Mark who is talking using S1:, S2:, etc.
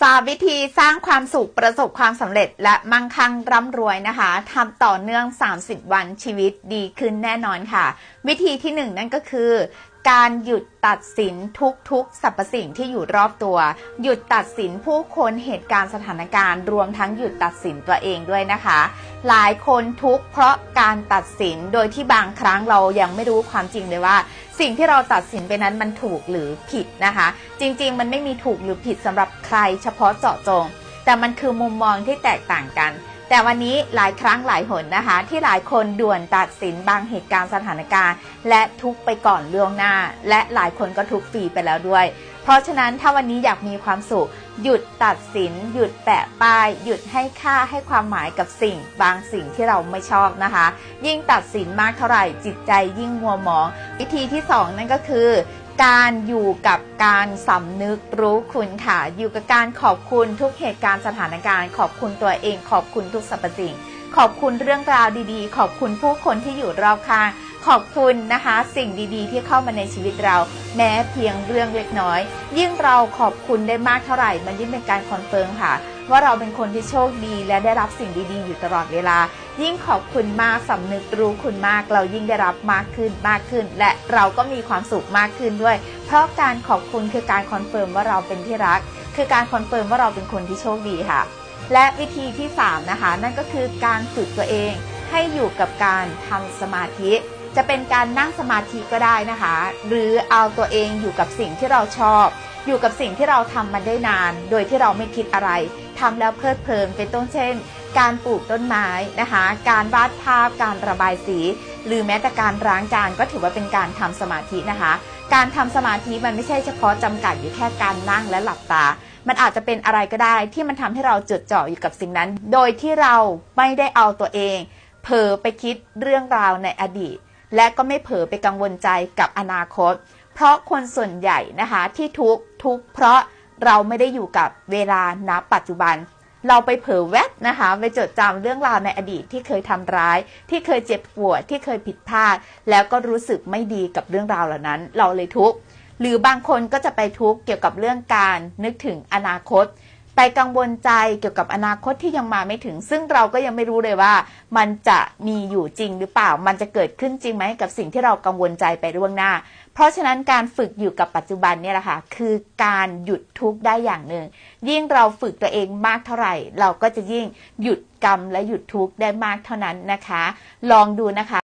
S1: สามวิธีสร้างความสุขประสบความสำเร็จและมั่งคั่งร่ำรวยนะคะทำต่อเนื่อง 30 วันชีวิตดีขึ้นแน่นอนค่ะ วิธีที่หนึ่งนั่นก็คือ การหยุดตัดสินทุกๆสรรพสิ่งที่อยู่รอบตัว หยุดตัดสินผู้คนเหตุการณ์สถานการณ์ รวมทั้งหยุดตัดสินตัวเองด้วยนะคะ หลายคนทุกข์เพราะการตัดสินโดยที่บางครั้งเรายังไม่รู้ความจริงเลยว่า สิ่งที่เราตัดสินไปนั้นมันถูกหรือผิดนะคะ จริงๆ มันไม่มีถูกหรือผิดสำหรับใครเฉพาะเจาะจง แต่มันคือมุมมองที่แตกต่างกัน แต่วันนี้หลายครั้งหลายหนนะคะ ที่หลายคนด่วนตัดสินบางเหตุการณ์สถานการณ์ และทุกไปก่อนล่วงหน้า และหลายคนก็ทุกฟรีไปแล้วด้วย เพราะฉะนั้นถ้าวันนี้อยากมีความสุข หยุดตัดสิน หยุดแปะป้าย หยุดให้ค่าให้ความหมายกับสิ่ง บางสิ่งที่เราไม่ชอบนะคะ ยิ่งตัดสินมากเท่าไหร่จิตใจยิ่งมัวหมอง วิธีที่สองนั่นก็คือ การอยู่กับการสำนึกรู้คุณค่ะ อยู่กับการขอบคุณทุกเหตุการณ์สถานการณ์ ขอบคุณตัวเอง ขอบคุณทุกสรรพสิ่ง ขอบคุณเรื่องราวดีๆ ขอบคุณผู้คนที่อยู่รอบข้าง ขอบคุณนะคะ สิ่งดีๆ ที่เข้ามาในชีวิตเรา แม้เพียงเรื่องเล็กน้อย ยิ่งเราขอบคุณได้มากเท่าไหร่ มันยิ่งเป็นการคอนเฟิร์มค่ะ ว่าเราเป็นคนที่โชคดี และได้รับสิ่งดีๆ อยู่ตลอดเวลา ยิ่งขอบคุณมากสำนึกรู้คุณมาก เรายิ่งได้รับมากขึ้นมากขึ้น และเราก็มีความสุขมากขึ้นด้วย เพราะการขอบคุณคือการคอนเฟิร์มว่าเราเป็นที่รัก คือการคอนเฟิร์มว่าเราเป็นคนที่โชคดีค่ะ และวิธีที่ 3 นะคะ นั่นก็คือการฝึกตัวเองให้อยู่กับการทำสมาธิจะเป็นการนั่งสมาธิก็ได้นะคะ หรือเอาตัวเองอยู่กับสิ่งที่เราชอบ อยู่กับสิ่งที่เราทำมาได้นาน โดยที่เราไม่คิดอะไร ทำแล้วเพลิดเพลินเป็นต้นเช่น การปลูกต้นไม้นะคะ การวาดภาพการระบายสี หรือแม้แต่การล้างจานก็ถือว่าเป็นการทำสมาธินะคะ การทำสมาธิมันไม่ใช่เฉพาะจำกัดอยู่แค่การนั่งและหลับตา มันอาจจะเป็นอะไรก็ได้ที่มันทำให้เราจดจ่ออยู่กับสิ่งนั้น โดยที่เราไม่ได้เอาตัวเองเผลอไปคิดเรื่องราวในอดีต และก็ไม่เผลอไปกังวลใจกับอนาคต เพราะคนส่วนใหญ่นะคะที่ทุกทุกเพราะ เราไม่ได้อยู่กับเวลาณปัจจุบัน เราไปเผลอแวบนะคะไปจดจำเรื่องราวในอดีตที่เคยทำร้าย ที่เคยเจ็บปวดที่เคยผิดพลาด แล้วก็รู้สึกไม่ดีกับเรื่องราวเหล่านั้น เราเลยทุกข์หรือบางคนก็จะไปทุกข์เกี่ยวกับเรื่องการนึกถึงอนาคต ไปกังวลใจเกี่ยวกับอนาคตที่ยังมาไม่ถึง ซึ่งเราก็ยังไม่รู้เลยว่า มันจะมีอยู่จริงหรือเปล่า มันจะเกิดขึ้นจริงไหมกับสิ่งที่เรากังวลใจไปล่วงหน้า เพราะฉะนั้นการฝึกอยู่กับปัจจุบันเนี่ยแหละค่ะคือการหยุดทุกข์ได้อย่างหนึ่ง ยิ่งเราฝึกตัวเองมากเท่าไหร่ เราก็จะยิ่งหยุดกรรมและหยุดทุกข์ได้มากเท่านั้นนะคะ ลองดูนะคะ